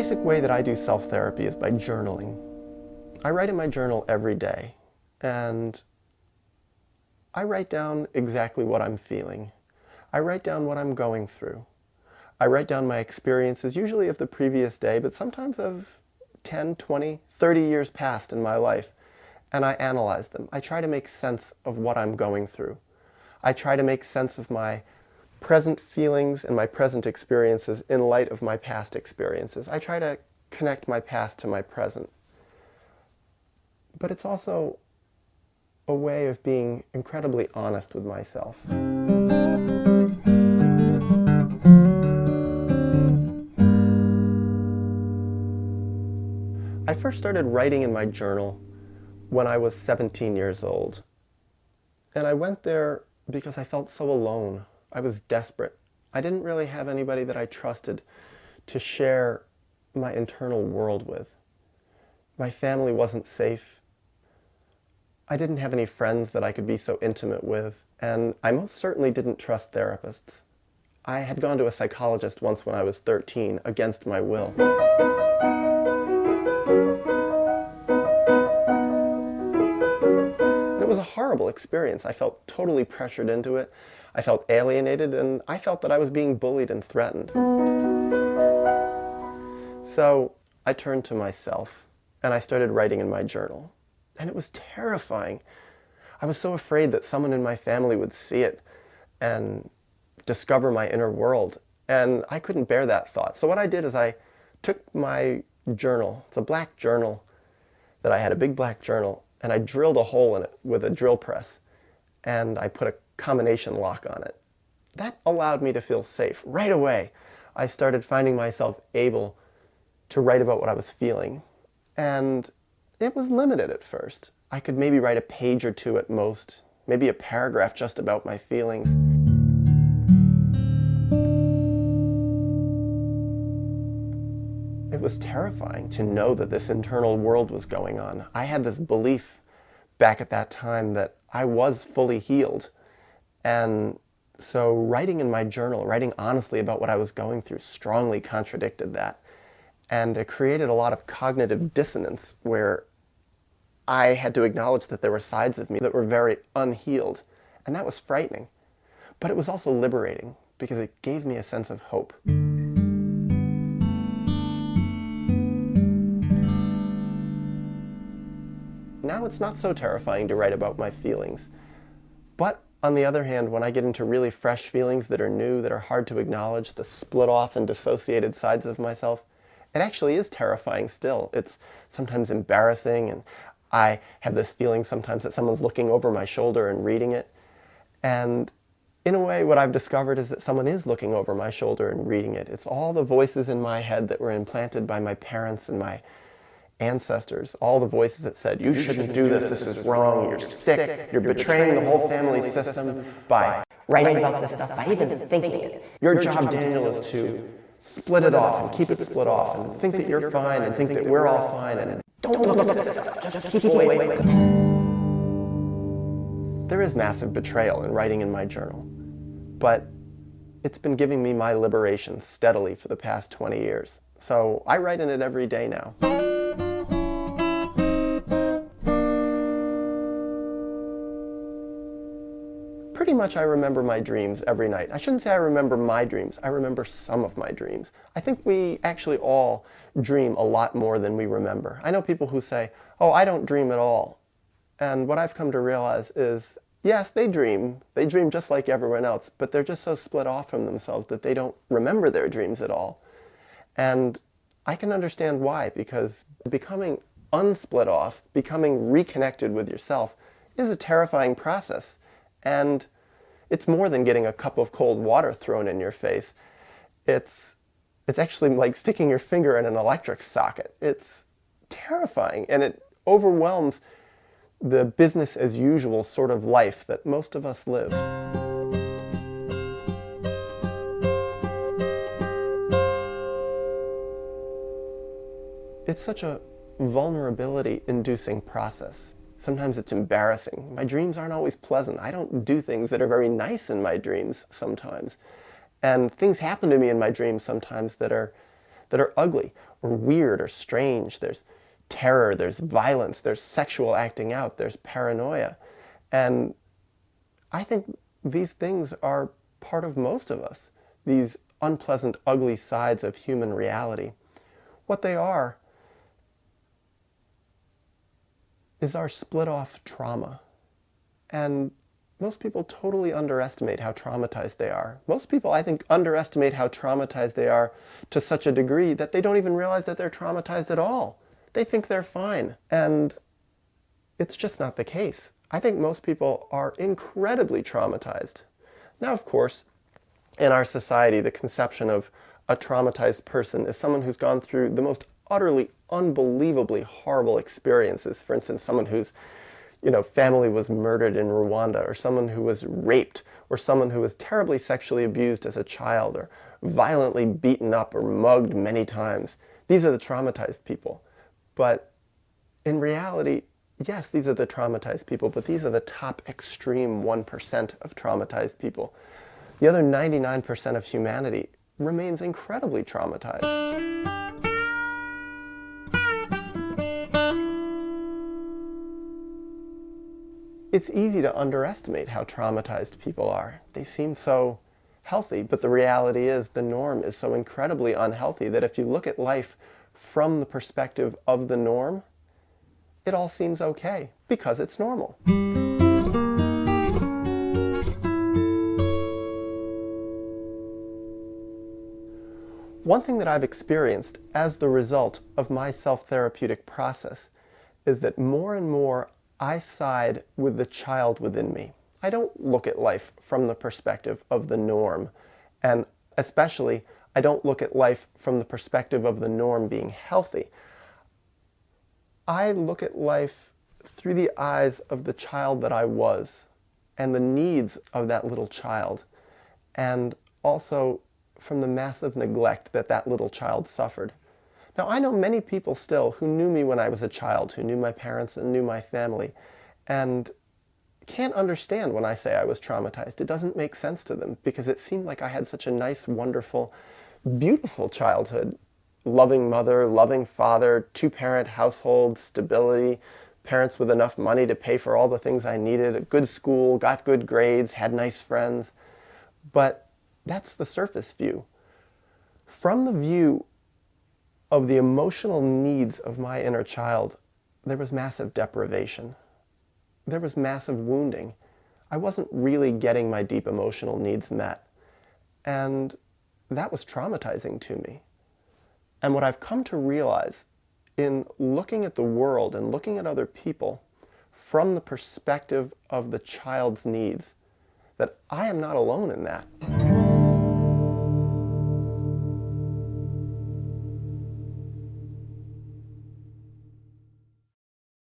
basic way that I do self therapy is by journaling. I write in my journal every day, and I write down exactly what I'm feeling. I write down what I'm going through. I write down my experiences, usually of the previous day, but sometimes of 10, 20, 30 years past in my life, and I analyze them. I try to make sense of what I'm going through. I try to make sense of my present feelings and my present experiences in light of my past experiences. I try to connect my past to my present. But it's also a way of being incredibly honest with myself. I first started writing in my journal when I was 17 years old. And I went there because I felt so alone. I was desperate. I didn't really have anybody that I trusted to share my internal world with. My family wasn't safe. I didn't have any friends that I could be so intimate with, and I most certainly didn't trust therapists. I had gone to a psychologist once when I was 13 against my will. It was a horrible experience. I felt totally pressured into it. I felt alienated and I felt that I was being bullied and threatened. So I turned to myself and I started writing in my journal. And it was terrifying. I was so afraid that someone in my family would see it and discover my inner world. And I couldn't bear that thought. So what I did is I took my journal, it's a black journal that I had, a big black journal, and I drilled a hole in it with a drill press and I put a combination lock on it. That allowed me to feel safe. Right away, I started finding myself able to write about what I was feeling. And it was limited at first. I could maybe write a page or two at most, maybe a paragraph just about my feelings. It was terrifying to know that this internal world was going on. I had this belief back at that time that I was fully healed. And so writing in my journal, writing honestly about what I was going through, strongly contradicted that. And it created a lot of cognitive dissonance where I had to acknowledge that there were sides of me that were very unhealed. And that was frightening. But it was also liberating because it gave me a sense of hope. now it's not so terrifying to write about my feelings. But on the other hand, when I get into really fresh feelings that are new, that are hard to acknowledge, the split off and dissociated sides of myself, it actually is terrifying still. It's sometimes embarrassing, and I have this feeling sometimes that someone's looking over my shoulder and reading it. And in a way, what I've discovered is that someone is looking over my shoulder and reading it. It's all the voices in my head that were implanted by my parents and my ancestors, all the voices that said, you shouldn't do this, this. is wrong, you're sick, you're betraying the whole family system by writing about this stuff, by even thinking it. Your job, Daniel, is to split it off and keep it split off and think that you're fine and think that we're all fine and don't look at this stuff, just keep away from it. There is massive betrayal in writing in my journal, but it's been giving me my liberation steadily for the past 20 years. So I write in it every day now. Pretty much I remember my dreams every night. I shouldn't say I remember my dreams, I remember some of my dreams. I think we actually all dream a lot more than we remember. I know people who say, oh, I don't dream at all. And what I've come to realize is, yes, they dream. They dream just like everyone else, but they're just so split off from themselves that they don't remember their dreams at all. And I can understand why, because becoming unsplit off, becoming reconnected with yourself, is a terrifying process. And it's more than getting a cup of cold water thrown in your face. It's, it's actually like sticking your finger in an electric socket. It's terrifying and it overwhelms the business as usual sort of life that most of us live. It's such a vulnerability inducing process. Sometimes it's embarrassing. My dreams aren't always pleasant. I don't do things that are very nice in my dreams sometimes. And things happen to me in my dreams sometimes that are that are ugly or weird or strange. There's terror, there's violence, there's sexual acting out, there's paranoia. And I think these things are part of most of us, these unpleasant, ugly sides of human reality. What they are is our split off trauma. And most people totally underestimate how traumatized they are. Most people, I think, underestimate how traumatized they are to such a degree that they don't even realize that they're traumatized at all. They think they're fine. And it's just not the case. I think most people are incredibly traumatized. Now, of course, in our society, the conception of a traumatized person is someone who's gone through the most utterly, unbelievably horrible experiences. For instance, someone whose you know, family was murdered in Rwanda, or someone who was raped, or someone who was terribly sexually abused as a child, or violently beaten up or mugged many times. These are the traumatized people. But in reality, yes, these are the traumatized people, but these are the top extreme 1% of traumatized people. The other 99% of humanity remains incredibly traumatized. It's easy to underestimate how traumatized people are. They seem so healthy, but the reality is the norm is so incredibly unhealthy that if you look at life from the perspective of the norm, it all seems okay because it's normal. One thing that I've experienced as the result of my self therapeutic process is that more and more I side with the child within me. I don't look at life from the perspective of the norm. And especially, I don't look at life from the perspective of the norm being healthy. I look at life through the eyes of the child that I was and the needs of that little child, and also from the massive neglect that that little child suffered. Now, I know many people still who knew me when I was a child, who knew my parents and knew my family, and can't understand when I say I was traumatized. It doesn't make sense to them because it seemed like I had such a nice, wonderful, beautiful childhood. Loving mother, loving father, two parent household, stability, parents with enough money to pay for all the things I needed, a good school, got good grades, had nice friends. But that's the surface view. From the view of the emotional needs of my inner child, there was massive deprivation. There was massive wounding. I wasn't really getting my deep emotional needs met. And that was traumatizing to me. And what I've come to realize in looking at the world and looking at other people from the perspective of the child's needs, that I am not alone in that.